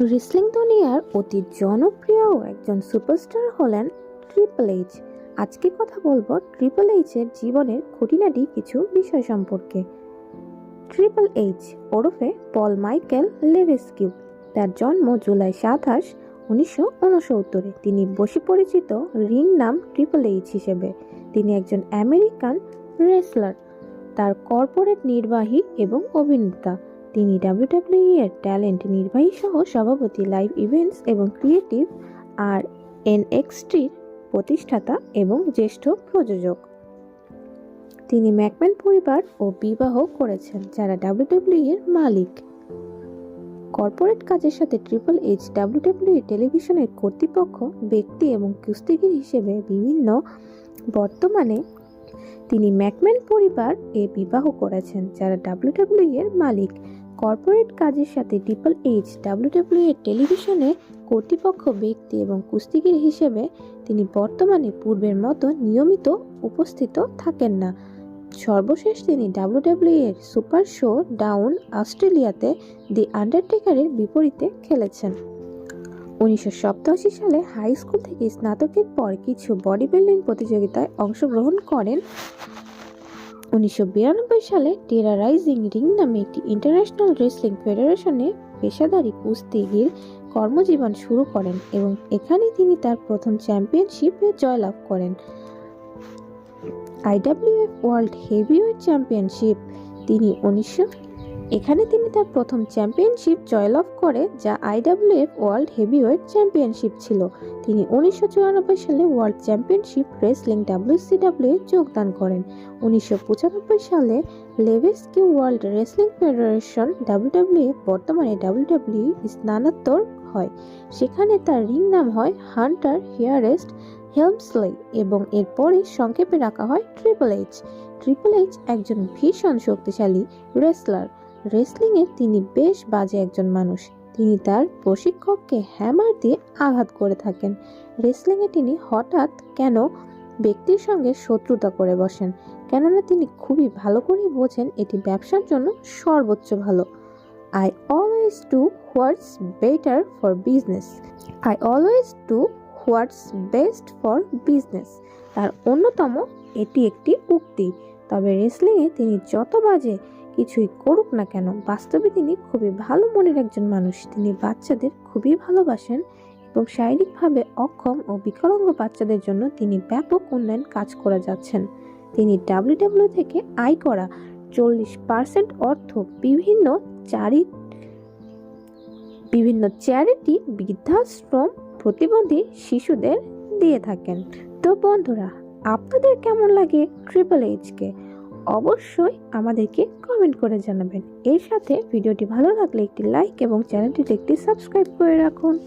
Wrestling দুনিয়ার অতি জনপ্রিয় একজন সুপারস্টার হলেন ট্রিপল এইচ। আজকে কথা বলব ট্রিপল এইচের জীবনের খুঁটিনাটি কিছু বিষয় সম্পর্কে। ট্রিপল এইচ ওরফে পল মাইকেল লেভেসকিউ। তার জন্ম জুলাই সাতাশ, উনিশশো উনসত্তরে। তিনি বসে পরিচিত রিং নাম ট্রিপল এইচ হিসেবে। তিনি একজন আমেরিকান রেসলার। তার কর্পোরেট নির্বাহী এবং অভিনেতা। তিনি ডাব্লিউডাব্লিউই এর ট্যালেন্ট নির্বাহী সহ সভাপতি লাইভ ইভেন্টস এবং ক্রিয়েটিভ আর এনএক্সটির প্রতিষ্ঠাতা এবং জ্যেষ্ঠ প্রযোজক। তিনি ম্যাকম্যান পরিবার ও বিবাহ করেছেন, যারা ডাব্লিউডাব্লিউই এর মালিক। কর্পোরেট কাজের সাথে ট্রিপল এইচ ডাব্লিউডাব্লিউই টেলিভিশনের কর্তৃপক্ষ, ব্যক্তি এবং কুস্তিগির হিসেবে বিভিন্ন বর্তমানে তিনি ম্যাকম্যান পরিবার এ বিবাহ করেছেন, যারা ডাব্লিউডাব্লিউ এর মালিক। কর্পোরেট কাজের সাথে ট্রিপল এইচ ডাব্লিউডাব্লিউ এর টেলিভিশনে কর্তৃপক্ষ ব্যক্তি এবং কুস্তিগির হিসেবে তিনি বর্তমানে পূর্বের মতো নিয়মিত উপস্থিত থাকেন না। সর্বশেষ তিনি ডাব্লিউডাব্লিউ এর সুপার শো ডাউন অস্ট্রেলিয়াতে দি আন্ডারটেকারের বিপরীতে খেলেছেন। উনিশশো সালে হাই স্কুল থেকে স্নাতকের পর কিছু বডি বিল্ডিং প্রতিযোগিতায় অংশগ্রহণ করেন। উনিশশো বিরানব্বই সালে টেরা রাইজিং রিং নামে একটি ইন্টারন্যাশনাল রেসলিং ফেডারেশনে পেশাদারি কুস্তিগির কর্মজীবন শুরু করেন এবং এখানে তিনি তার প্রথম চ্যাম্পিয়নশিপে জয়লাভ করেন। আইডাব্লিউএফ ওয়ার্ল্ড হেভিওয়েট চ্যাম্পিয়নশিপ তিনি উনিশশো এখানে তিনি তার প্রথম চ্যাম্পিয়নশিপ জয়লাভ করে, যা আইডাব্লিউএফ ওয়ার্ল্ড হেভিওয়েট চ্যাম্পিয়নশিপ ছিল। তিনি উনিশশো চুরানব্বই সালে ওয়ার্ল্ড চ্যাম্পিয়নশিপ রেসলিং ডাব্লিউসিডাব্লিউ যোগদান করেন। উনিশশো পঁচানব্বই সালে Levesque World Wrestling Federation W W বর্তমানে ডাব্লিউডাব্লিউ স্নানান্তর হয়। সেখানে তার রিং নাম হয় হান্টার হেয়ারেস্ট হেলমসলে এবং এরপরে সংক্ষেপে রাখা হয় ট্রিপল এইচ। ট্রিপল এইচ একজন ভীষণ শক্তিশালী রেসলার। রেসলিংয়ে তিনি বেশ বাজে একজন মানুষ। তিনি তার প্রশিক্ষককে হ্যামার দিয়ে আঘাত করে থাকেন। রেসলিংয়ে তিনি হঠাৎ কেন ব্যক্তির সঙ্গে শত্রুতা করে বসেন? কেননা তিনি খুবই ভালো করেই বোঝেন এটি ব্যবসার জন্য সর্বোচ্চ ভালো। I always do what's better for business I always do what's best for business তার অন্যতম এটি একটি উক্তি। তবে রেসলিংয়ে তিনি যত বাজে কিছুই করুক না কেন, বাস্তবে তিনি খুবই ভালো মনের একজন মানুষ। তিনি বাচ্চাদের খুবই ভালোবাসেন এবং শারীরিকভাবে অক্ষম ও বিকলাঙ্গ বাচ্চাদের জন্য তিনি ব্যাপক উন্নয়ন কাজ করে যাচ্ছেন। তিনি ডাব্লিউডাব্লিউ থেকে আয় করা চল্লিশ পার্সেন্ট অর্থ বিভিন্ন চারি, বিভিন্ন চ্যারিটি বৃদ্ধাশ্রম প্রতিবন্ধী শিশুদের দিয়ে থাকেন। তো বন্ধুরা, আপনাদের কেমন লাগে ট্রিপল এইচকে অবশ্যই আমাদেরকে কমেন্ট করে জানাবেন। এর সাথে ভিডিওটি ভালো লাগলে একটি লাইক এবং চ্যানেলটিতে একটি সাবস্ক্রাইব করে রাখুন।